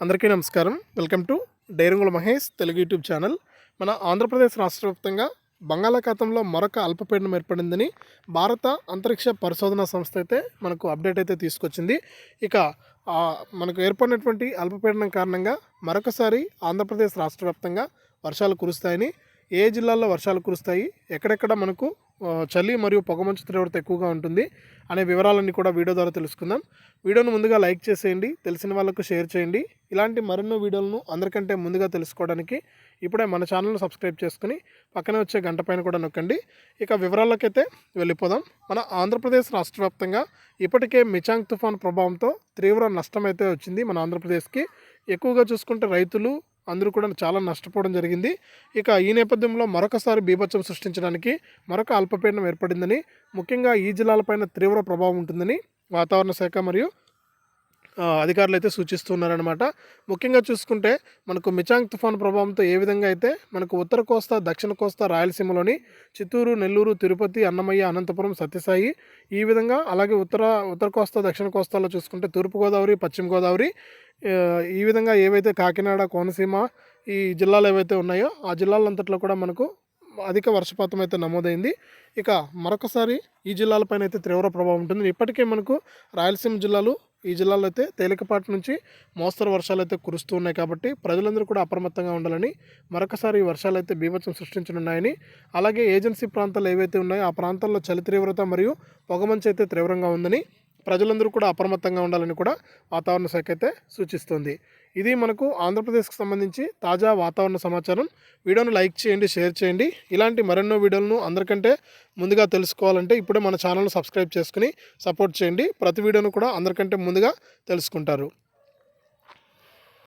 అందరికీ నమస్కారం. Welcome to డైరంగుల Mahesh Telugu YouTube channel. మన ఆంధ్రప్రదేశ్ రాష్ట్ర వ్యాప్తంగా బంగాళాఖాతంలో మరొక అల్పపీడనం ఏర్పడిందని భారత అంతరిక్ష పరిశోధన సంస్థ అయితే మనకు అప్డేట్ అయితే తీసుకొచ్చింది. ఇక మనకు ఏర్పడినటువంటి అల్పపీడనం కారణంగా మరొకసారి ఆంధ్రప్రదేశ్ రాష్ట్ర వ్యాప్తంగా వర్షాలు కురుస్తాయని ఏ జిల్లాల్లో వర్షాలు కురుస్తాయి ఎక్కడెక్కడ మనకు చలి మరియు పొగమంచు తీవ్రత ఎక్కువగా ఉంటుంది అనే వివరాలన్నీ కూడా వీడియో ద్వారా తెలుసుకుందాం. వీడియోను ముందుగా లైక్ చేసేయండి తెలిసిన వాళ్ళకు షేర్ చేయండి. ఇలాంటి మరెన్నో వీడియోలను అందరికంటే ముందుగా తెలుసుకోవడానికి ఇప్పుడే మన ఛానల్ను సబ్స్క్రైబ్ చేసుకుని పక్కనే వచ్చే గంట పైన కూడా నొక్కండి. ఇక వివరాలకైతే వెళ్ళిపోదాం. మన ఆంధ్రప్రదేశ్ రాష్ట్ర వ్యాప్తంగా ఇప్పటికే మిచాంగ్ తుఫాన్ ప్రభావంతో తీవ్ర నష్టం అయితే వచ్చింది మన ఆంధ్రప్రదేశ్కి. ఎక్కువగా చూసుకుంటే రైతులు అందరూ కూడా చాలా నష్టపోవడం జరిగింది. ఇక ఈ నేపథ్యంలో మరొకసారి బీభత్సం సృష్టించడానికి మరొక అల్పపీడనం ఏర్పడిందని ముఖ్యంగా ఈ జిల్లాలపైన తీవ్ర ప్రభావం ఉంటుందని వాతావరణ శాఖ మరియు అధికారులు అయితే సూచిస్తున్నారనమాట ముఖ్యంగా చూసుకుంటే మనకు మిచాంగ్ తుఫాన్ ప్రభావంతో ఏ విధంగా అయితే మనకు ఉత్తర కోస్తా దక్షిణ కోస్తా రాయలసీమలోని చిత్తూరు నెల్లూరు తిరుపతి అన్నమయ్య అనంతపురం సత్యసాయి ఈ విధంగా అలాగే ఉత్తర ఉత్తర కోస్తా దక్షిణ కోస్తాలో చూసుకుంటే తూర్పుగోదావరి పశ్చిమ గోదావరి ఈ విధంగా ఏవైతే కాకినాడ కోనసీమ ఈ జిల్లాలు ఏవైతే ఉన్నాయో ఆ జిల్లాలంతట్లో కూడా మనకు అధిక వర్షపాతం అయితే నమోదైంది. ఇక మరొకసారి ఈ జిల్లాలపైన అయితే తీవ్ర ప్రభావం ఉంటుంది. ఇప్పటికే మనకు రాయలసీమ జిల్లాలు ఈ జిల్లాలో అయితే తేలికపాటి నుంచి మోస్తరు వర్షాలు అయితే కురుస్తూ ఉన్నాయి కాబట్టి ప్రజలందరూ కూడా అప్రమత్తంగా ఉండాలని మరొకసారి ఈ వర్షాలు అయితే బీభత్సం సృష్టించనున్నాయని అలాగే ఏజెన్సీ ప్రాంతాలు ఏవైతే ఉన్నాయో ఆ ప్రాంతాల్లో చలి తీవ్రత మరియు పొగమంచు అయితే తీవ్రంగా ఉందని ప్రజలందరూ కూడా అప్రమత్తంగా ఉండాలని కూడా వాతావరణ శాఖ అయితే సూచిస్తుంది. ఇది మనకు ఆంధ్రప్రదేశ్కి సంబంధించి తాజా వాతావరణ సమాచారం. వీడియోను లైక్ చేయండి షేర్ చేయండి. ఇలాంటి మరెన్నో వీడియోలను అందరికంటే ముందుగా తెలుసుకోవాలంటే ఇప్పుడే మన ఛానల్ను సబ్స్క్రైబ్ చేసుకుని సపోర్ట్ చేయండి. ప్రతి వీడియోను కూడా అందరికంటే ముందుగా తెలుసుకుంటారు.